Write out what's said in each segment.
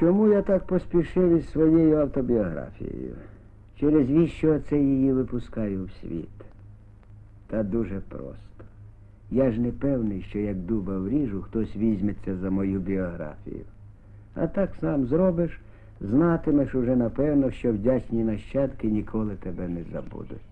Чому я так поспішив із своєю автобіографією? Через віщо це її випускаю в світ? Та дуже просто. Я ж не певний, що як дуба вріжу, хтось візьметься за мою біографію. А так сам зробиш, знатимеш уже напевно, що вдячні нащадки ніколи тебе не забудуть.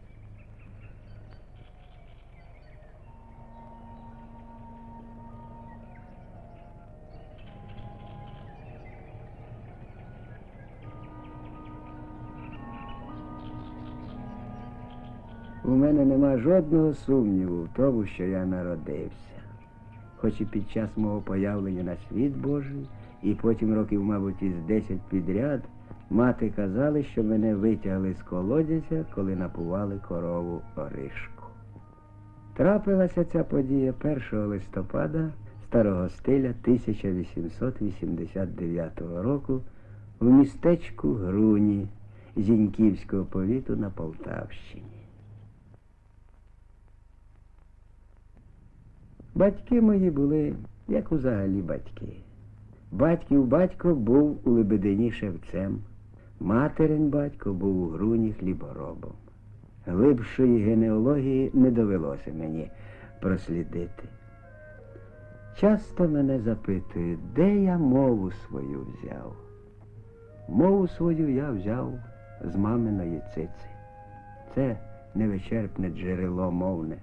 Мене нема жодного сумніву в тому, що я народився. Хоч і під час мого появлення на світ Божий, і потім років, мабуть, із десять підряд, мати казали, що мене витягли з колодязя, коли напували корову Оришку. Трапилася ця подія 1 листопада старого стиля 1889 року в містечку Груні Зіньківського повіту на Полтавщині. Батьки мої були, як взагалі батьки. Батьків батько був у Лебедині шевцем, материн батько був у груні хліборобом. Глибшої генеалогії не довелося мені прослідити. Часто мене запитують, де я мову свою взяв. Мову свою я взяв з маминої цици. Це невичерпне джерело мовне.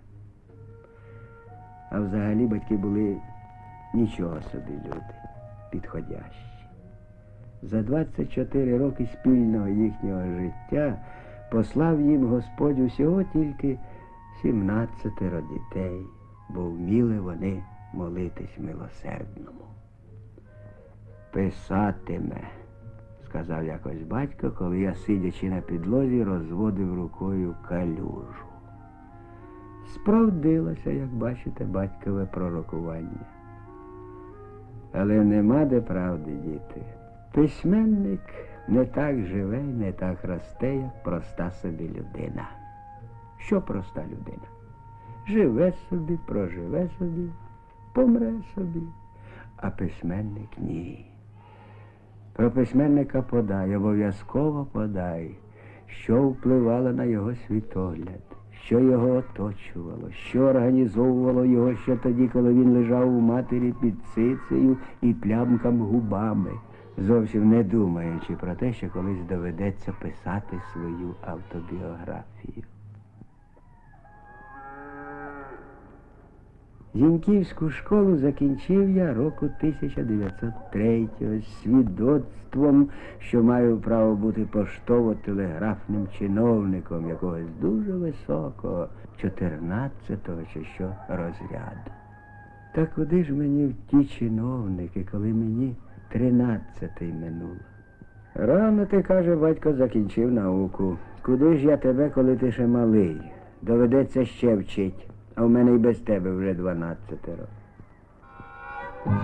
А взагалі батьки були нічого собі люди, підходящі. За 24 роки спільного їхнього життя послав їм Господь усього тільки 17 дітей, бо вміли вони молитись милосердному. Писатиме, сказав якось батько, коли я, сидячи на підлозі, розводив рукою калюжу. Справдилося, як бачите, батькове пророкування. Але нема де правди, діти. Письменник не так живе, не так росте, як проста собі людина. Що проста людина? Живе собі, проживе собі, помре собі, а письменник ні. Про письменника подай, обов'язково подай, що впливало на його світогляд, що його оточувало, що організовувало його ще тоді, коли він лежав у матері під цицею і плямкам губами, зовсім не думаючи про те, що колись доведеться писати свою автобіографію. Зіньківську школу закінчив я року 1903 з свідоцтвом, що маю право бути поштово-телеграфним чиновником якогось дуже високого, 14-го чи що розряду. Та куди ж мені в ті чиновники, коли мені 13-й минуло? Рано ти, каже, батько, закінчив науку. Куди ж я тебе, коли ти ще малий? Доведеться ще вчить, а в мене й без тебе вже дванадцятеро.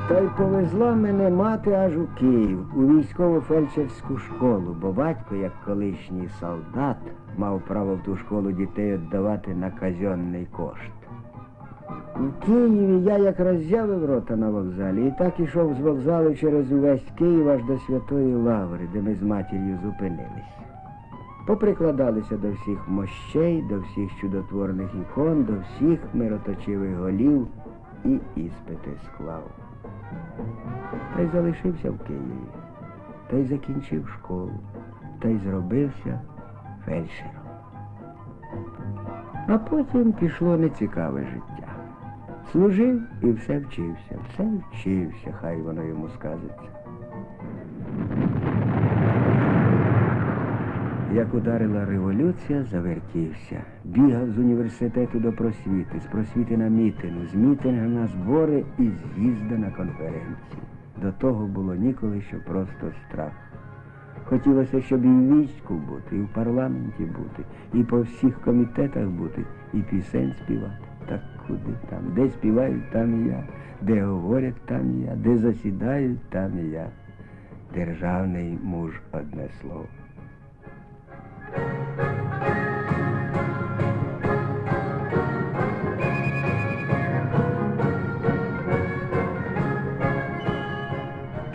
Та й повезла мене мати аж у Київ, у військово-фельдшерську школу, бо батько, як колишній солдат, мав право в ту школу дітей віддавати на казенний кошт. У Києві я як роззявив рота на вокзалі і так ішов з вокзалу через увесь Київ аж до Святої Лаври, де ми з матір'ю зупинились. Поприкладалися до всіх мощей, до всіх чудотворних ікон, до всіх мироточивих голів і іспити склав. Та й залишився в Києві, та й закінчив школу, та й зробився фельдшером. А потім пішло нецікаве життя. Служив і все вчився, все вчився, хай воно йому сказиться. Як ударила революція, завертівся. Бігав з університету до просвіти, з просвіти на мітинг, з мітинга на збори і з'їзда на конференції. До того було ніколи, що просто страх. Хотілося, щоб і в війську бути, і в парламенті бути, і по всіх комітетах бути, і пісень співати. Так куди там? Де співають, там я, де говорять, там я, де засідають, там я. Державний муж одне слово.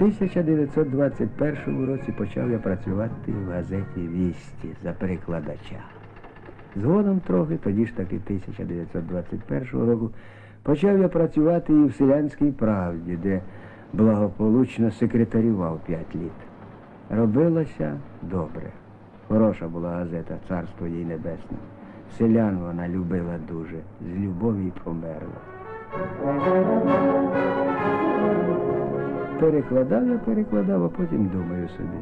1921 році почав я працювати в газеті Вісті за перекладача. Згодом трохи, тоді ж таки 1921 року, почав я працювати і в селянській правді, де благополучно секретарював п'ять літ. Робилося добре. Хороша була газета Царство їй небесне. Селян вона любила дуже, з любові померла. Перекладав я перекладав, а потім думаю собі,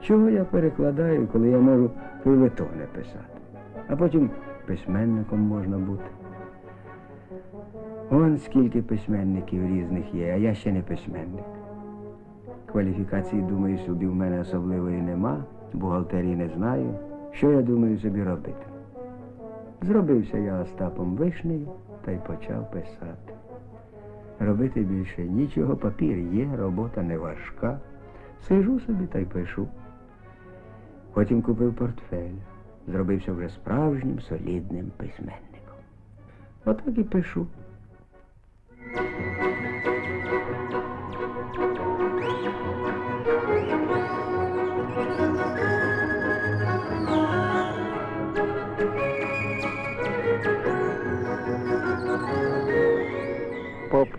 чого я перекладаю, коли я можу фейлетони писати, а потім письменником можна бути. Вон скільки письменників різних є, а я ще не письменник. Кваліфікації, думаю, собі в мене особливої нема, бухгалтерії не знаю. Що я думаю собі робити? Зробився я Остапом Вишнею та й почав писати. Робити більше нічого, папір є, робота не важка. Сижу собі та й пишу. Потім купив портфель, зробився вже справжнім солідним письменником. Отак і пишу.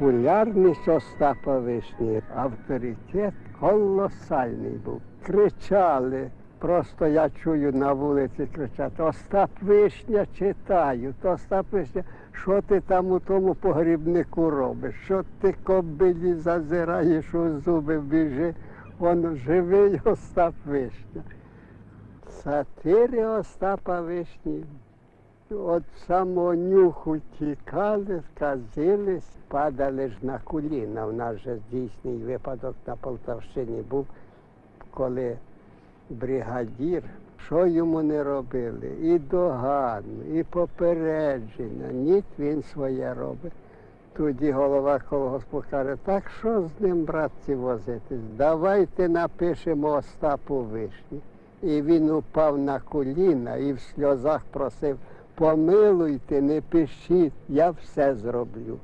Популярність Остапа Вишні, авторитет колосальний був. Кричали. Просто я чую на вулиці кричать, Остап Вишня читаю, Остап Вишня, що ти там у тому погрібнику робиш? Що ти кобилі зазираєш у зуби, біжи, он живий Остап Вишня. Сатири Остапа Вишні От самого нюху тікали, сказились, падали ж на коліна. У нас же дійсний випадок на Полтавщині був, коли бригадір, що йому не робили, і догану, і попередження, ніт він своє робить. Тоді голова колгоспу каже, так що з ним, братці, возитись? Давайте напишемо Остапу Вишні. І він упав на коліна і в сльозах просив, помилуйте, не пишіть, я все зроблю.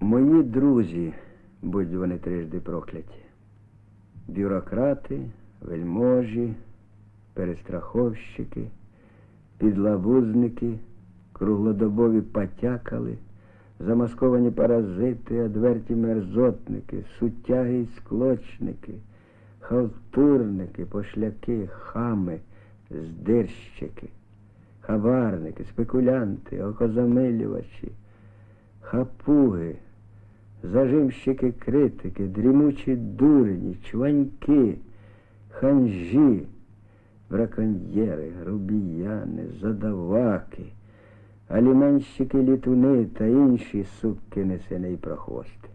Мої друзі, будь вони трижди прокляті. Бюрократи, вельможі, перестраховщики, підлабузники, круглодобові потякали, замасковані паразити, адверті мерзотники, суттяги й склочники, халтурники, пошляки, хами, здирщики, хабарники, спекулянти, окозамилювачі, хапуги, зажимщики критики, дрімучі дурні, чваньки, ханжі, браконьєри, грубіяни, задаваки, аліменщики літуни та інші сукки несени й прохвости.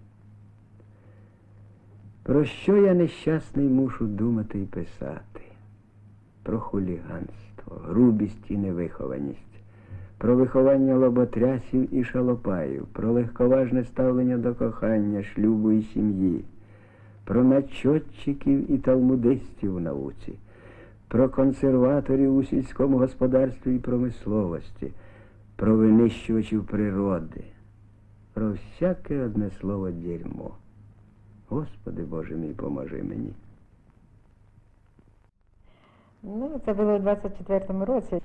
Про що я нещасний мушу думати і писати? Про хуліганство, грубість і невихованість про виховання лоботрясів і шалопаїв, про легковажне ставлення до кохання, шлюбу і сім'ї, про начотчиків і талмудистів у науці, про консерваторів у сільському господарстві і промисловості, про винищувачів природи, про всяке одне слово дерьмо. Господи Боже мій, поможи мені. Ну, це було у 24-му році.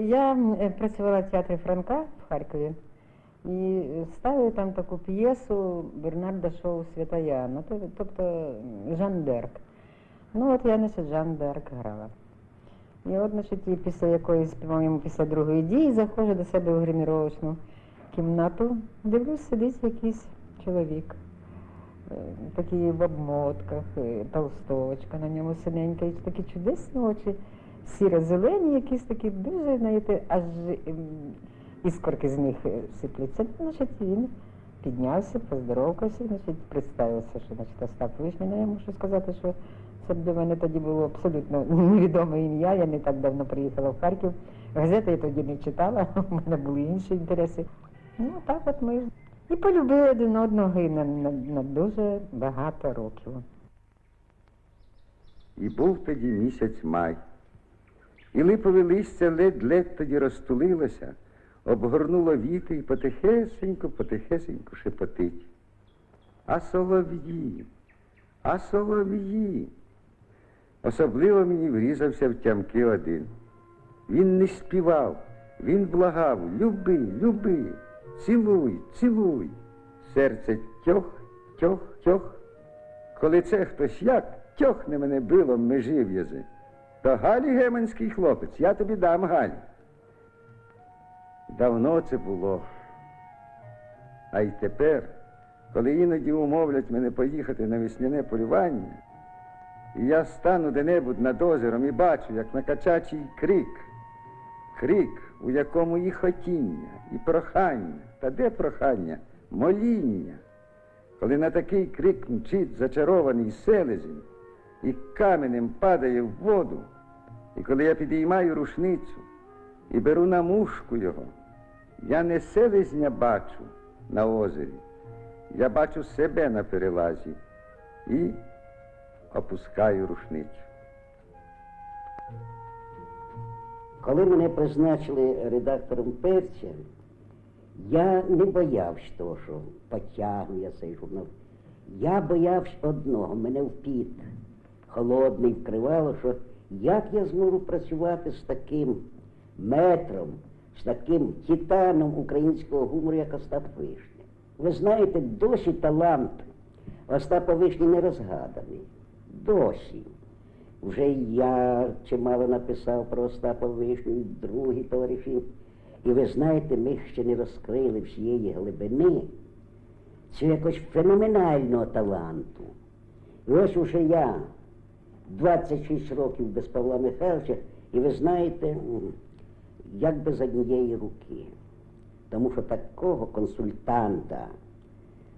Я працювала в театрі Франка в Харкові і ставили там таку п'єсу Бернарда Шоу Святояна, то- тобто Жан Дерк. Ну от я, значить, Жан Дерк грала. І от, значить, після якоїсь, по-моєму, після другої дії заходжу до себе в гриміровочну кімнату, дивлюсь, сидить якийсь чоловік. е, Такий в обмотках, е, толстовочка на ньому синенька, і такі чудесні очі сіро-зелені, якісь такі дуже, знаєте, аж ем, іскорки з них е, сипляться. Значить, він піднявся, поздоровкався, значить, представився, що значить, Остап Вишня. Ну, Я мушу сказати, що це для мене тоді було абсолютно невідоме ім'я. Я не так давно приїхала в Харків. Газети я тоді не читала, у мене були інші інтереси. Ну, так от ми і полюбили один одного і на, на, на дуже багато років. І був тоді місяць май, і липове листя ледь-ледь тоді розтулилося, обгорнуло віти і потихесенько, потихесенько шепотить. А солов'ї, а солов'ї. Особливо мені врізався в тямки один. Він не співав, він благав, люби, люби, цілуй, цілуй. Серце тьох, тьох, тьох. Коли це хтось як тьохне мене билом межів'язи, то Галі геменський хлопець, я тобі дам Галь. Давно це було. А й тепер, коли іноді умовлять мене поїхати на весняне полювання, і я стану де-небудь над озером і бачу, як на качачий крик, крик, у якому і хотіння, і прохання, та де прохання, моління. Коли на такий крик мчить зачарований селезень і каменем падає в воду, і коли я підіймаю рушницю і беру на мушку його, я не селезня бачу на озері, я бачу себе на перелазі і опускаю рушницю. Коли мене призначили редактором перця, я не боявся того, що потягну я цей журнал. Я боявся одного, мене в піт холодний вкривало, що як я зможу працювати з таким метром, з таким титаном українського гумору, як Остап Вишня. Ви знаєте, досі талант Остапа Вишні не розгаданий. Досі. Вже я чимало написав про Остапа Вишню, і другі товариші. І ви знаєте, ми ще не розкрили всієї глибини цього якось феноменального таланту. І ось уже я 26 років без Павла Михайловича, і ви знаєте, як без однієї руки. Тому що такого консультанта,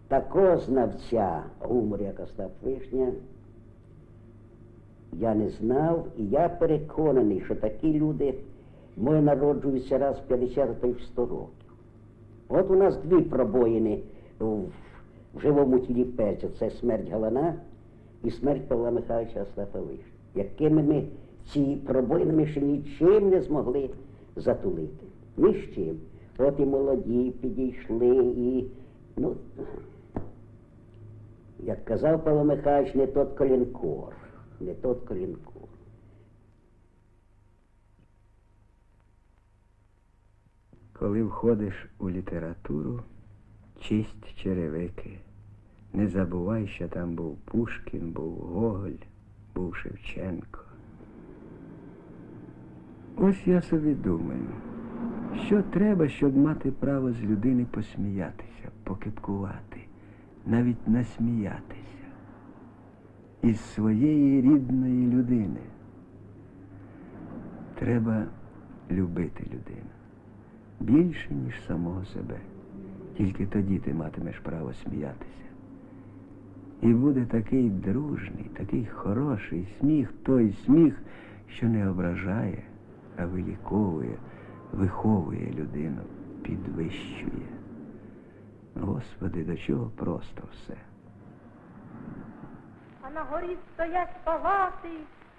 такого знавця гумору, як Остап Вишня, я не знав, і я переконаний, що такі люди ми народжуються раз в 50, а то й 100 років. От у нас дві пробоїни в, в живому тілі перця. Це смерть Галана і смерть Павла Михайловича Остапа якими ми ці пробоїни ще нічим не змогли затулити. Ні з чим. От і молоді підійшли, і ну, як казав Павло Михайлович, не тот колінкор, не тот колінкор. Коли входиш у літературу, чисть черевики. Не забувай, що там був Пушкін, був Гоголь, був Шевченко. Ось я собі думаю, що треба, щоб мати право з людини посміятися, покипкувати, навіть насміятися із своєї рідної людини. Треба любити людину більше, ніж самого себе. Тільки тоді ти матимеш право сміятися. І буде такий дружний, такий хороший сміх, той сміх, що не ображає, а виліковує, виховує людину, підвищує. Господи, до чого просто все. А на горі стоять палати,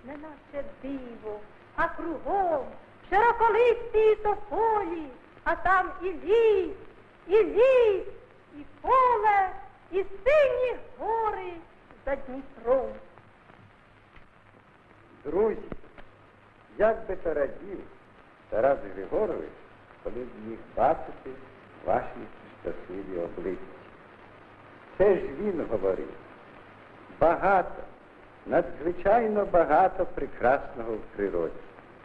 неначе диво, а кругом широколисті тополі, а там і ліс, і ліс, і поле, і сині гори за Дніпром. Друзі, як би то радів Тарас Григорович, коли б міг бачити ваші щасливі обличчя. Це ж він говорив. Багато, надзвичайно багато прекрасного в природі.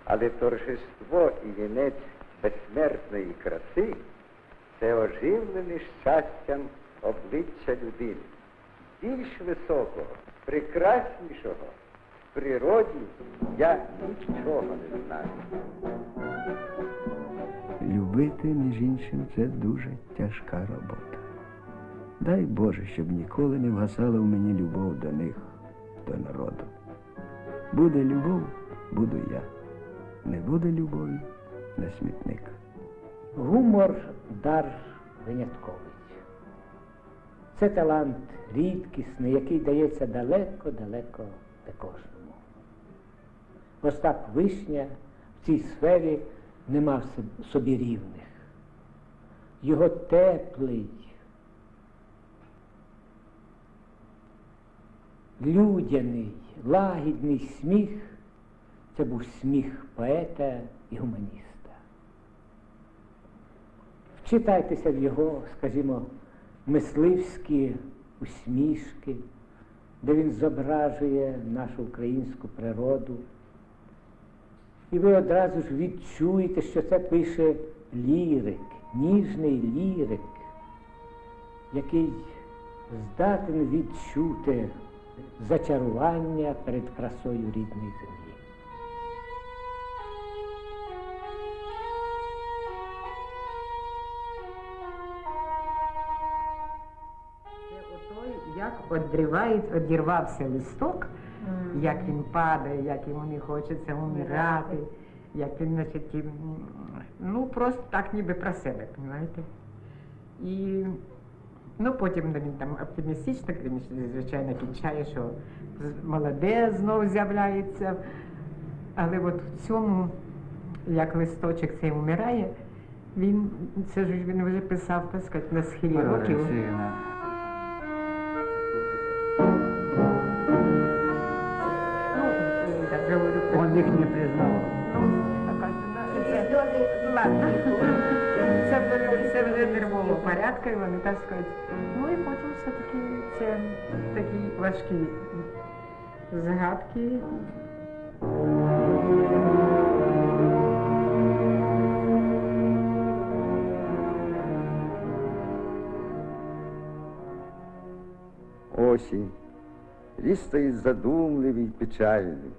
Але торжество і вінець безсмертної краси це оживлене щастям обличчя людини. Більш високого, прекраснішого в природі я нічого не знаю. Любити, між іншим, це дуже тяжка робота. Дай Боже, щоб ніколи не вгасала в мені любов до них, до народу. Буде любов, буду я. Не буде любові на смітник. Гумор дар винятковий. Це талант рідкісний, який дається далеко-далеко не кожному. Остап Вишня в цій сфері не мав собі рівних. Його теплий, людяний, лагідний сміх це був сміх поета і гуманіста. Вчитайтеся в його, скажімо, мисливські усмішки, де він зображує нашу українську природу. І ви одразу ж відчуєте, що це пише лірик, ніжний лірик, який здатен відчути зачарування перед красою рідної землі. Отой, як одривається, одірвався листок, як він падає, як йому не хочеться умирати, як він, значить, ну просто так ніби про себе, розумієте? І ну, потім він там оптимістично, звичайно, кінчає, що молоде знов з'являється. Але от в цьому, як листочок цей вмирає, він це ж він вже писав, так сказати, на схилі років. Ну, Он їх не признав. Ладно. Це, це вже нервового порядку, і вони так сказати. Ну і потім все-таки це такі важкі згадки. осінь. Ліс стоїть задумливий, печальний.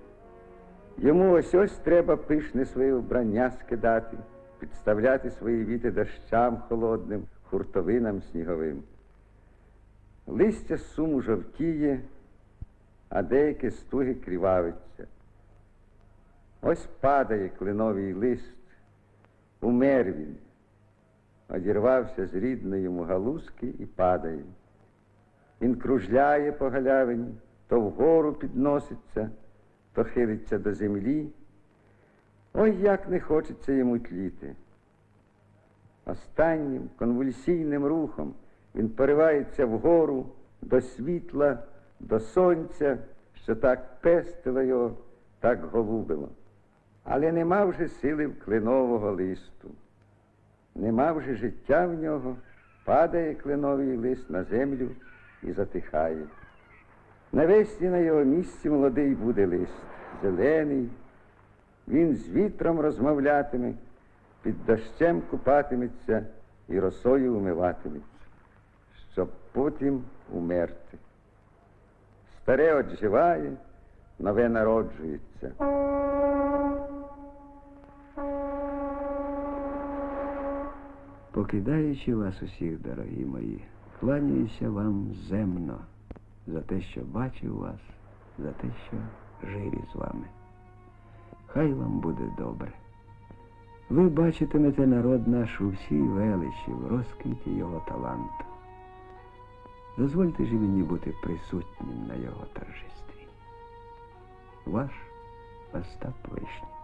Йому ось ось треба пишне своє вбрання скидати, підставляти свої віти дощам холодним, хуртовинам сніговим. Листя суму жовтіє, а деяке стуги крівавиться. Ось падає клиновий лист, умер він, одірвався з рідної йому галузки і падає. Він кружляє по галявині, то вгору підноситься, то хилиться до землі. Ой, як не хочеться йому тліти. Останнім конвульсійним рухом він поривається вгору до світла, до сонця, що так пестило його, так голубило. Але нема вже сили в клинового листу. Нема вже життя в нього, падає кленовий лист на землю і затихає. Навесні на його місці молодий буде лист, зелений. Він з вітром розмовлятиме, під дощем купатиметься і росою умиватиметься, щоб потім умерти. Старе одживає, нове народжується. Покидаючи вас усіх, дорогі мої, кланяюся вам земно за те, що бачив вас, за те, що жив із вами. Хай вам буде добре. Ви бачитимете народ наш у всій величі, в розквіті його таланту. Дозвольте ж мені бути присутнім на його торжестві. Ваш Остап Вишній.